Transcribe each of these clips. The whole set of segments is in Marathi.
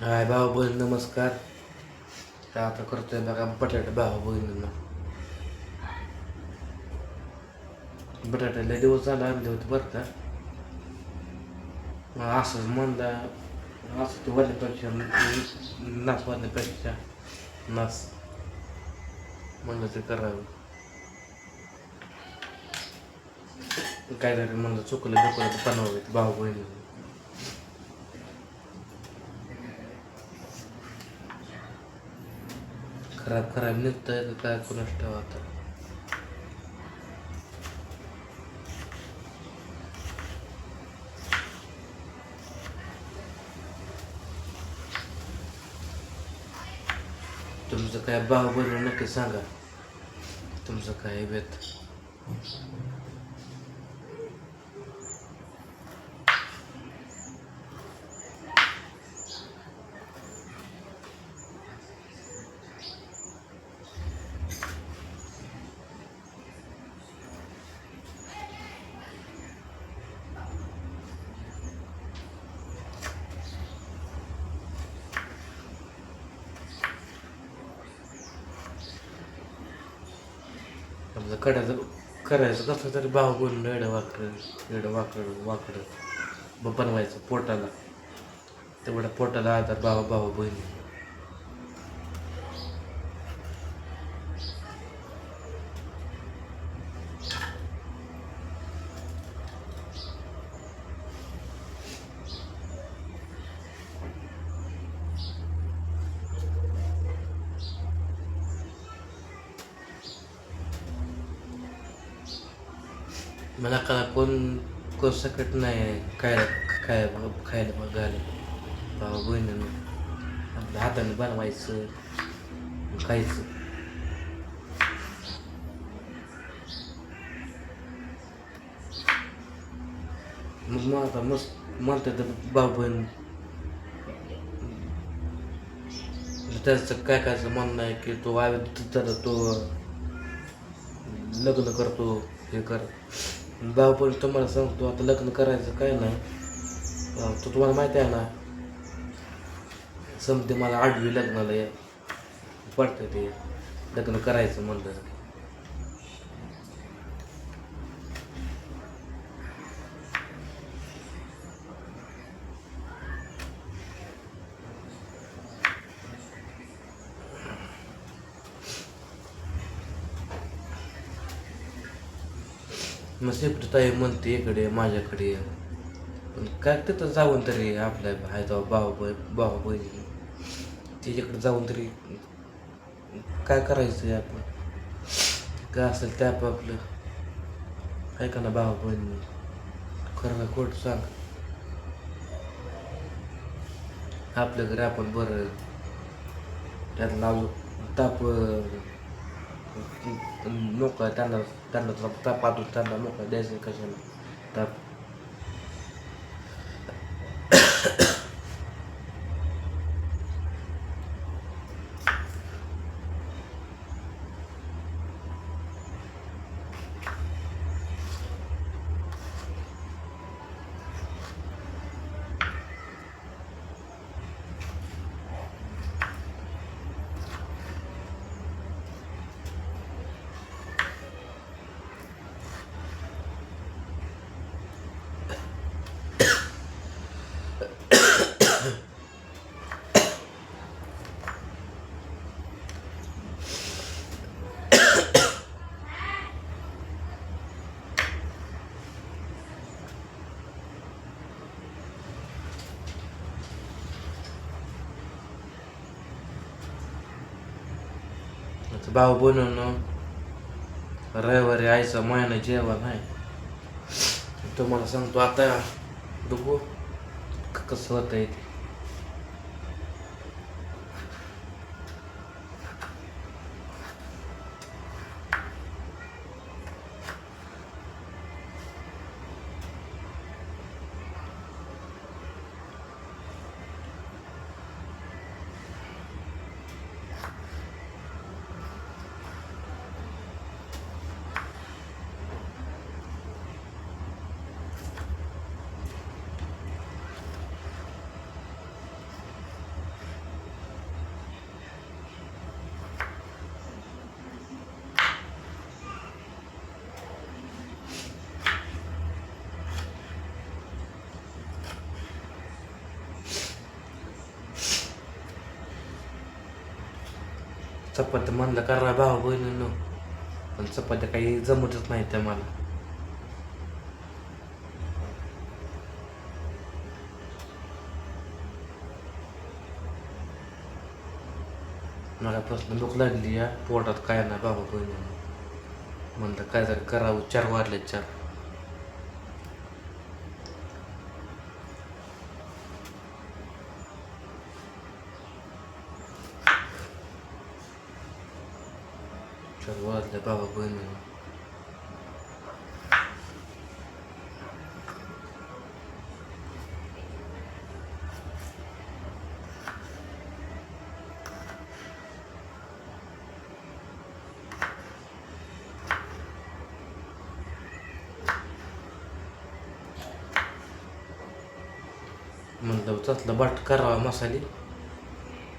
हाय भाऊ बहीण नमस्कार. काय आता करतोय बघा बटाटे भाऊ बहिणींना बटाटे लय दिवस झाला आणले होते बरं का. असंच म्हणलं असं ते वाढण्यापेक्षा नाच वाढण्यापेक्षा नाच म्हणलं ते करावं. काय झालं म्हणलं चुकलं चुकलं तर भाऊ बहिणी खराब खराब निघतंय तर काय कोणाच ठेवा आता. तुमचं काय भाव बनवून नक्की सांगा. तुमचं काय वेत कडायचं करायचं कसं तरी भाव बनवून एडं वाकडं एडं वाकडं वाकडं बनवायचं पोटाला. तेवढ्या पोटाला आधार भावा भावा बहिणी. मला का कोण कोण सकट नाही खायला खायला खायला बघायला. भावा बहिणीनं आपल्या हाताने बनवायचं खायचं. मग मग आता मस्त म्हणतात तर भाऊ बहीण. त्यांचं काय कायचं म्हणणं आहे की तो आवे तर तो लग्न करतो हे कर. भाऊ पण तुम्हाला सांगतो आता लग्न करायचं काय नाही. तो तुम्हाला माहिती आहे ना समते मला आडवी लग्नाला या पडतं ते लग्न करायचं म्हणलं. मग सेफ्टी ताई म्हणते इकडे माझ्याकडे पण काय तिथं जाऊन तरी आपल्या आहे तो भाऊ बहीण भाऊ बहिणी. तिच्याकडे जाऊन तरी काय करायचं आहे आपण? काय असेल ते आपापलं. आहे का ना भाऊ बहिणी? खरं ना खोट सांग. आपलं घरी आपण बरं. त्यात लावू ताप. मोकळा त्यांना त्यांना तुला ताप पाठवून त्यांना मोकळा द्यायचं कशाला ताप भाऊ बनवणं रविवारी आईचा महिना जेवण आहे. तुम्हाला सांगतो आता बघू कसं होतं आहे ते? चपात्या म्हणलं करा भाऊ बहिणीनो. पण चपात्या काही जमतच नाही त्या मला. प्रश्न भूक लागली या पोटात काय नाही बाबा बहिणीनं? म्हणलं काय जर करावं चार वाजले चार. चार वाजले बाबा बहिणीनं म्हणलं तसलं बाट करावा मसाले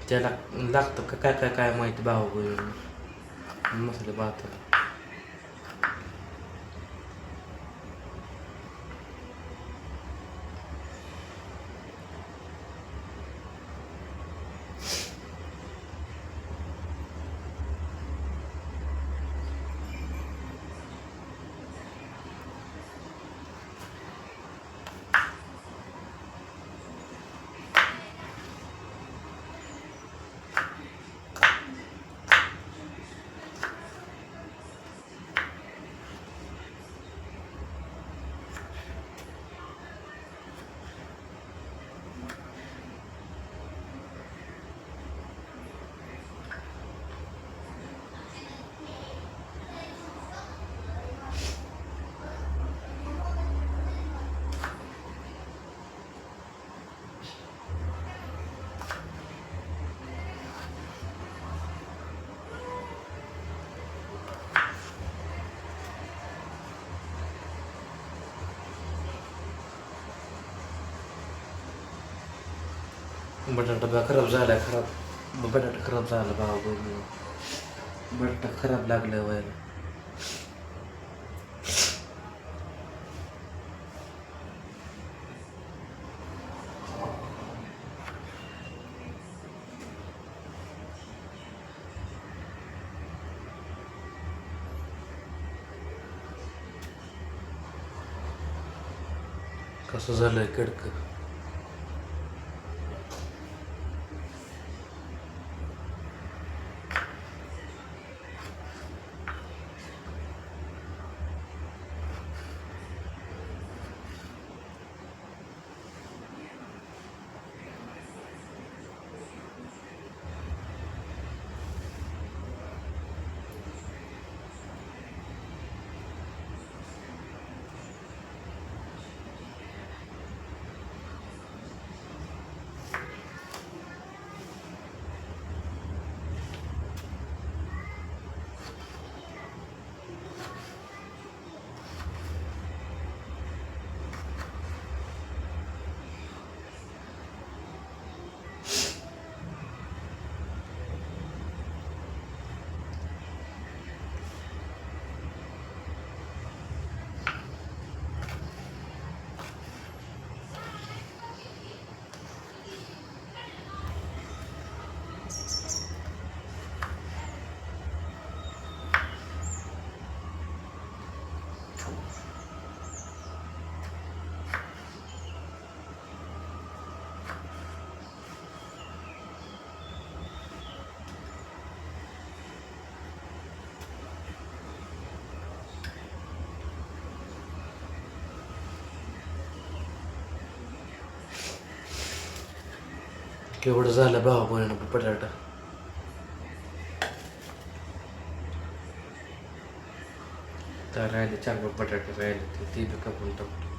त्याला लागतं का काय काय काय माहिती भाऊ बहिणी मसाले भात बटाटा डबा खराब झाला खराब. बटाटा खराब झाला भाव बघ बटाटा खराब लागला व्हायला कसं झालंय कडक केवढं झालं भाऊ बहिणी बटाटा तर राहिले चार बटाटे राहिले ते बी कापून टाकतो.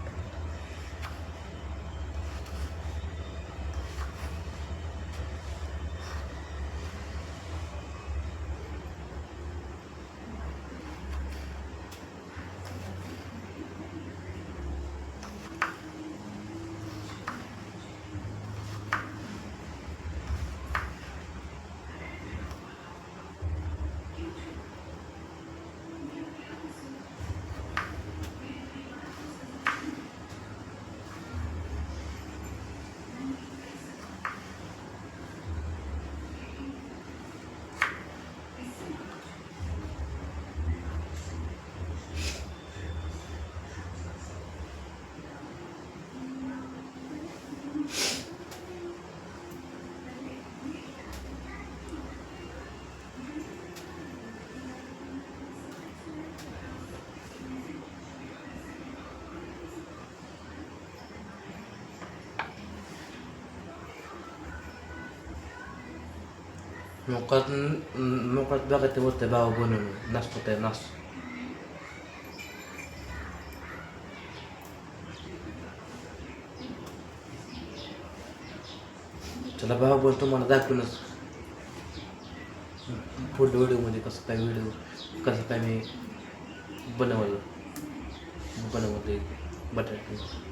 मोकात मोकात बघा ते होतं भाऊ बनवून नाचतो त्या नाच चला भाऊ पण तुम्हाला दाखवूनच पुढल्या व्हिडिओमध्ये कसं काय व्हिडिओ कसं काय मी बनवलं बनवलं बटाटे